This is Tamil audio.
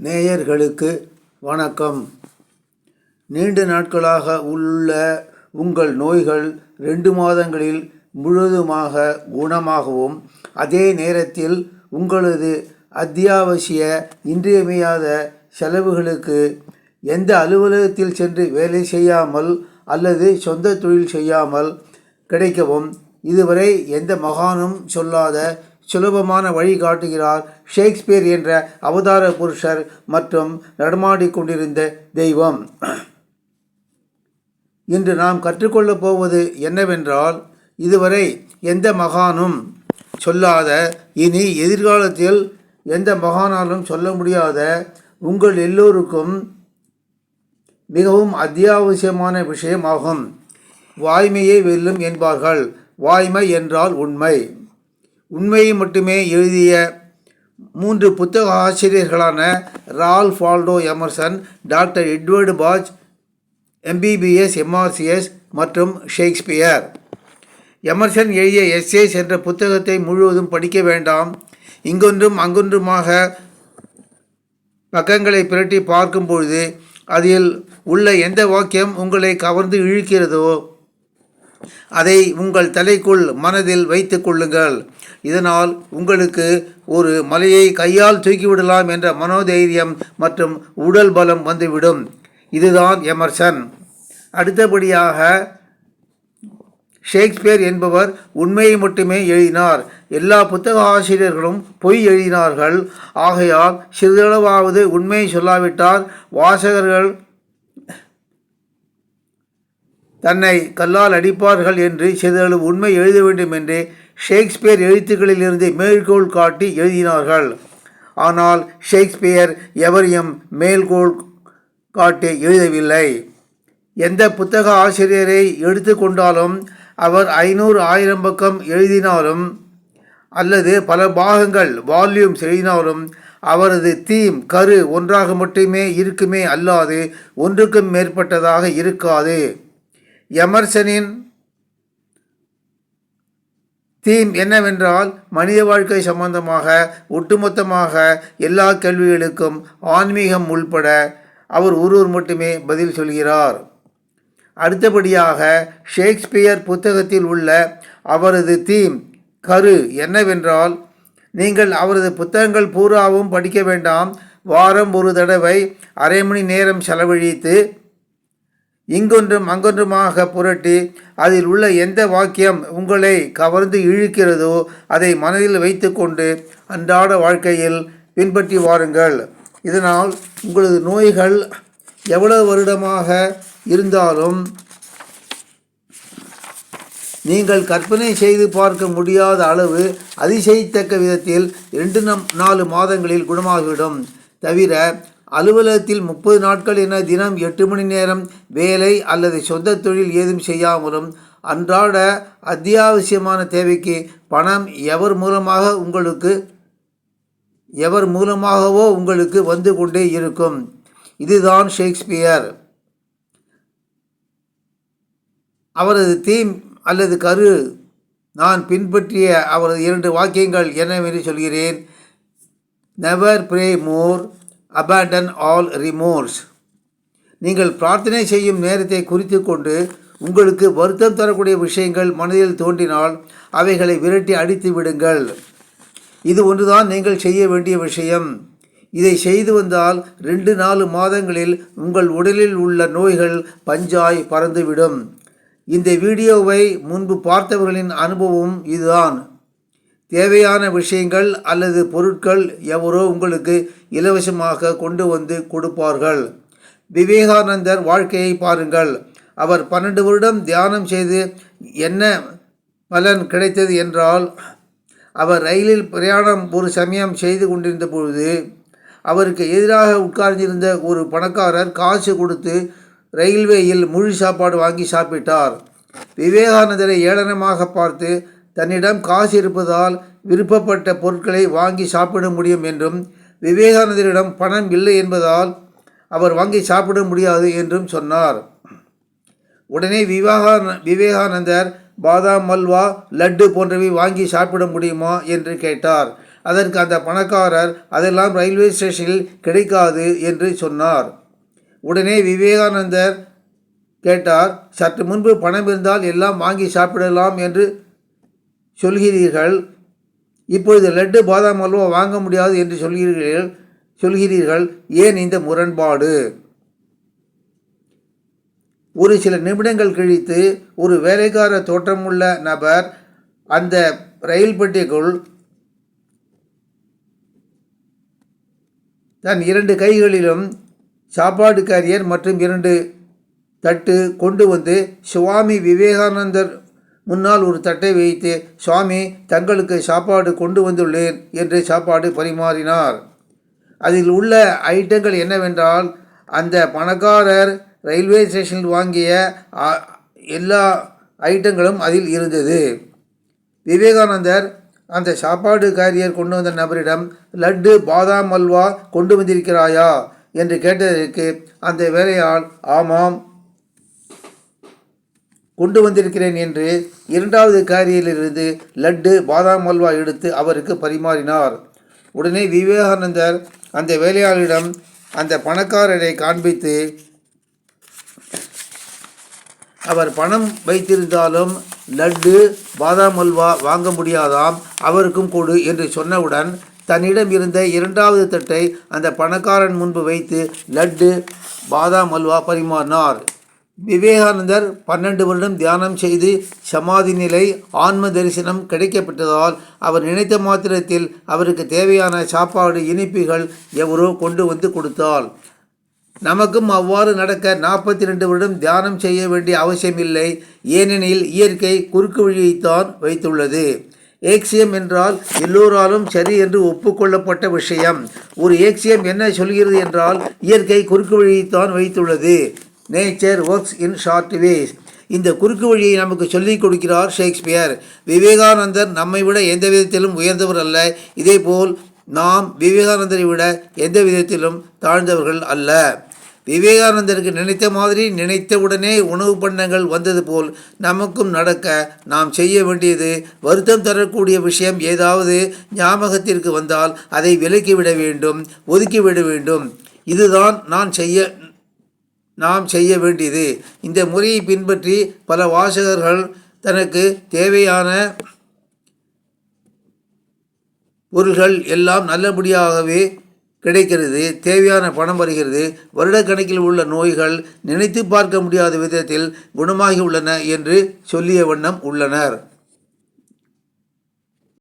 நேயர்களுக்கு வணக்கம். நீண்ட நாட்களாக உள்ள உங்கள் நோய்கள் ரெண்டு மாதங்களில் முழுவதுமாக குணமாகவும் அதே நேரத்தில் உங்களது அத்தியாவசிய இன்றியமையாத செலவுகளுக்கு எந்த அலுவலகத்தில் சென்று வேலை செய்யாமல் அல்லது சொந்த தொழில் செய்யாமல் கிடைக்கவும் இதுவரை எந்த மகானும் சொல்லாத சுலபமான வழி காட்டுகிறார் ஷேக்ஸ்பியர் என்ற அவதார புருஷர் மற்றும் நடமாடிக்கொண்டிருந்த தெய்வம். இன்று நாம் கற்றுக்கொள்ளப் போவது என்னவென்றால் இதுவரை எந்த மகானும் சொல்லாத இனி எதிர்காலத்தில் எந்த மகானாலும் சொல்ல முடியாத உங்கள் எல்லோருக்கும் மிகவும் அத்தியாவசியமான விஷயமாகும். வாய்மையே வெல்லும் என்பார்கள். வாய்மை என்றால் உண்மை. உண்மையை மட்டுமே எழுதிய மூன்று புத்தக ஆசிரியர்களான Ralph Waldo Emerson doctor Edward Bach MBBS MRCS மற்றும் ஷேக்ஸ்பியர். எமர்சன் எழுதிய எஸ்ஏஸ் என்ற புத்தகத்தை முழுவதும் படிக்க வேண்டாம். இங்கொன்றும் அங்கொன்றுமாக பக்கங்களை பிரட்டி பார்க்கும் பொழுது அதில் உள்ள எந்த வாக்கியம் உங்களை கவர்ந்து இழுக்கிறதோ அதை உங்கள் தலைக்குள் மனதில் வைத்து கொள்ளுங்கள். இதனால் உங்களுக்கு ஒரு மலையை கையால் தூக்கிவிடலாம் என்ற மனோதைரியம் மற்றும் உடல் பலம் வந்துவிடும். இதுதான் எமர்சன் அடுத்தபடியாக ஷேக்ஸ்பியர் என்பவர் உண்மையை மட்டுமே எழுதினார். எல்லா புத்தக ஆசிரியர்களும் பொய் எழுதினார்கள். ஆகையால் சிறிதளவாவது உண்மையை சொல்லாவிட்டால் வாசகர்கள் தன்னை கல்லால் அடிப்பார்கள் என்று சிறிதளவு உண்மை எழுத வேண்டும் என்று ஷேக்ஸ்பியர் எழுத்துக்களிலிருந்து மேற்கோள் காட்டி எழுதினார்கள். ஆனால் ஷேக்ஸ்பியர் எவரையும் மேல்கோள் காட்டி எழுதவில்லை. எந்த புத்தக ஆசிரியரை எடுத்துக்கொண்டாலும் அவர் ஐநூறு ஆயிரம் பக்கம் எழுதினாலும் அல்லது பல பாகங்கள் வால்யூம்ஸ் எழுதினாலும் அவரது தீம் கரு ஒன்றாக மட்டுமே இருக்குமே அல்லாது ஒன்றுக்கும் மேற்பட்டதாக இருக்காது. எமர்சனின் தீம் என்னவென்றால் மனித வாழ்க்கை சம்பந்தமாக ஒட்டுமொத்தமாக எல்லா கேள்விகளுக்கும் ஆன்மீகம் உள்பட அவர் ஒருவர் மட்டுமே பதில் சொல்கிறார். அடுத்தபடியாக ஷேக்ஸ்பியர் புத்தகத்தில் உள்ள அவரது தீம் கரு என்னவென்றால் நீங்கள் அவரது புத்தகங்கள் பூராவும் படிக்க வேண்டாம். வாரம் ஒரு தடவை அரை மணி நேரம் செலவழித்து இங்கொன்றும் அங்கொன்றுமாக புரட்டி அதில் உள்ள எந்த வாக்கியம் உங்களை கவர்ந்து இழுக்கிறதோ அதை மனதில் வைத்துக்கொண்டு அன்றாட வாழ்க்கையில் பின்பற்றி வாருங்கள். இதனால் உங்களது நோய்கள் எவ்வளவு வருடமாக இருந்தாலும் நீங்கள் கற்பனை செய்து பார்க்க முடியாத அளவு அதிசயித்தக்க விதத்தில் ரெண்டு நம் நாலு மாதங்களில் குணமாகிவிடும். தவிர அலுவலகத்தில் முப்பது நாட்கள் என தினம் எட்டு மணி நேரம் வேலை அல்லது சொந்த தொழில் ஏதும் செய்யாமலும் அன்றாட அத்தியாவசியமான தேவைக்கு பணம் எவர் மூலமாக உங்களுக்கு எவர் மூலமாகவோ உங்களுக்கு வந்து கொண்டே இருக்கும். இதுதான் ஷேக்ஸ்பியர். அவரது தீம் அல்லது கரு நான் பின்பற்றிய அவரது இரண்டு வாக்கியங்கள் என்னவென்று சொல்கிறேன். Never pray more abandon all remorse. நீங்கள் பிரார்த்தனை செய்யும் நேரத்தை குறித்து கொண்டு உங்களுக்கு வருத்தம் தரக்கூடிய விஷயங்கள் மனதில் தோன்றினால் அவைகளை விரட்டி அடித்து விடுங்கள். இது ஒன்றுதான் நீங்கள் செய்ய வேண்டிய விஷயம். இதை செய்து வந்தால் ரெண்டு நாலு மாதங்களில் உங்கள் உடலில் உள்ள நோய்கள் பஞ்சாய் பறந்துவிடும். இந்த வீடியோவை முன்பு பார்த்தவர்களின் அனுபவம் இதுதான். தேவையான விஷயங்கள் அல்லது பொருட்கள் எவரோ உங்களுக்கு இலவசமாக கொண்டு வந்து கொடுப்பார்கள். விவேகானந்தர் வாழ்க்கையை பாருங்கள். அவர் பன்னெண்டு வருடம் தியானம் செய்து என்ன பலன் கிடைத்தது என்றால் அவர் ரயிலில் பிரயாணம் ஒரு சமயம் செய்து கொண்டிருந்த பொழுது அவருக்கு எதிராக உட்கார்ந்திருந்த ஒரு பணக்காரர் காசு கொடுத்து ரயில்வேயில் முழு சாப்பாடு வாங்கி சாப்பிட்டார். விவேகானந்தரை ஏளனமாக பார்த்து தன்னிடம் காசு இருப்பதால் விருப்பப்பட்ட பொருட்களை வாங்கி சாப்பிட முடியும் என்றும் விவேகானந்தரிடம் பணம் இல்லை என்பதால் அவர் வாங்கி சாப்பிட முடியாது என்றும் சொன்னார். உடனே விவேகான விவேகானந்தர் பாதாம் மல்வா லட்டு போன்றவை வாங்கி சாப்பிட முடியுமா என்று கேட்டார். அதற்கு அந்த பணக்காரர் அதெல்லாம் ரயில்வே ஸ்டேஷனில் கிடைக்காது என்று சொன்னார். உடனே விவேகானந்தர் கேட்டார் சற்று முன்பு பணம் இருந்தால் எல்லாம் வாங்கி சாப்பிடலாம் என்று சொல்கிறீர்கள் இப்பொழுது லட்டு பாதாம் அல்வா வாங்க முடியாது என்று சொல்கிறீர்கள் சொல்கிறீர்கள் ஏன் இந்த முரண்பாடு? ஒரு சில நிமிடங்கள் கழித்து ஒரு வேலைக்கார தோற்றமுள்ள நபர் அந்த ரயில் பெட்டிக்குள் தன் இரண்டு கைகளிலும் சாப்பாடு கேரியர் மற்றும் இரண்டு தட்டு கொண்டு வந்து சுவாமி விவேகானந்தர் முன்னால் ஒரு தட்டை வைத்து சுவாமி தங்களுக்கு சாப்பாடு கொண்டு வந்துள்ளேன் என்று சாப்பாடு பரிமாறினார். அதில் உள்ள ஐட்டங்கள் என்னவென்றால் அந்த பணக்காரர் ரயில்வே ஸ்டேஷனில் வாங்கிய எல்லா ஐட்டங்களும் அதில் இருந்தது. விவேகானந்தர் அந்த சாப்பாடு காரியர் கொண்டு வந்த நபரிடம் லட்டு பாதாம் அல்வா கொண்டு வந்திருக்கிறாயா? என்று கேட்டதற்கு அந்த வேலையால் ஆமாம். கொண்டு வந்திருக்கிறேன் என்று இரண்டாவது காரியிலிருந்து லட்டு பாதாம் அல்வா எடுத்து அவருக்கு பரிமாறினார். உடனே விவேகானந்தர் அந்த வேலையாளிடம் அந்த பணக்காரரை காண்பித்து அவர் பணம் வைத்திருந்தாலும் லட்டு பாதாம் அல்வா வாங்க முடியாதாம் அவருக்கும் கொடு என்று சொன்னவுடன் தன்னிடம் இருந்த இரண்டாவது தட்டை அந்த பணக்காரன் முன்பு வைத்து லட்டு பாதாம் அல்வா பரிமாறினார். விவேகானந்தர் பன்னெண்டு வருடம் தியானம் செய்து சமாதி நிலை ஆன்ம தரிசனம் கிடைக்கப்பட்டதால் அவர் நினைத்த மாத்திரத்தில் அவருக்கு தேவையான சாப்பாடு இனிப்புகள் எவரோ கொண்டு வந்து கொடுத்தால் நமக்கும் அவ்வாறு நடக்க நாற்பத்தி ரெண்டு வருடம் தியானம் செய்ய வேண்டிய அவசியமில்லை. ஏனெனில் இயற்கை குறுக்கு வழியைத்தான் வைத்துள்ளது. ஏக்சியம் என்றால் எல்லோராலும் சரி என்று ஒப்புக்கொள்ளப்பட்ட விஷயம். ஒரு ஏக்சியம் என்ன சொல்கிறது என்றால் இயற்கை குறுக்கு வழியைத்தான் வைத்துள்ளது. Nature works in short ways இந்த குறுக்கு வழியை நமக்கு சொல்லிக் கொடுக்கிறார் ஷேக்ஸ்பியர். விவேகானந்தர் நம்மை விட எந்த விதத்திலும் உயர்ந்தவர் அல்ல. இதேபோல் நாம் விவேகானந்தரை விட எந்த விதத்திலும் தாழ்ந்தவர்கள் அல்ல. விவேகானந்தருக்கு நினைத்த மாதிரி நினைத்தவுடனே உணவு பண்டங்கள் வந்தது போல் நமக்கும் நடக்க நாம் செய்ய வேண்டியது வருத்தம் தரக்கூடிய விஷயம் ஏதாவது ஞாபகத்திற்கு வந்தால் அதை விலக்கிவிட வேண்டும் ஒதுக்கிவிட வேண்டும். இதுதான் நான் செய்ய நாம் செய்ய வேண்டியது. இந்த முறையை பின்பற்றி பல வாசகர்கள் தனக்கு தேவையான பொருள்கள் எல்லாம் நல்லபடியாகவே கிடைக்கிறது தேவையான பணம் வருகிறது. வருடக்கணக்கில் உள்ள நோய்கள் நினைத்து பார்க்க முடியாத விதத்தில் குணமாகி உள்ளன என்று சொல்லிய வண்ணம் உள்ளனர்.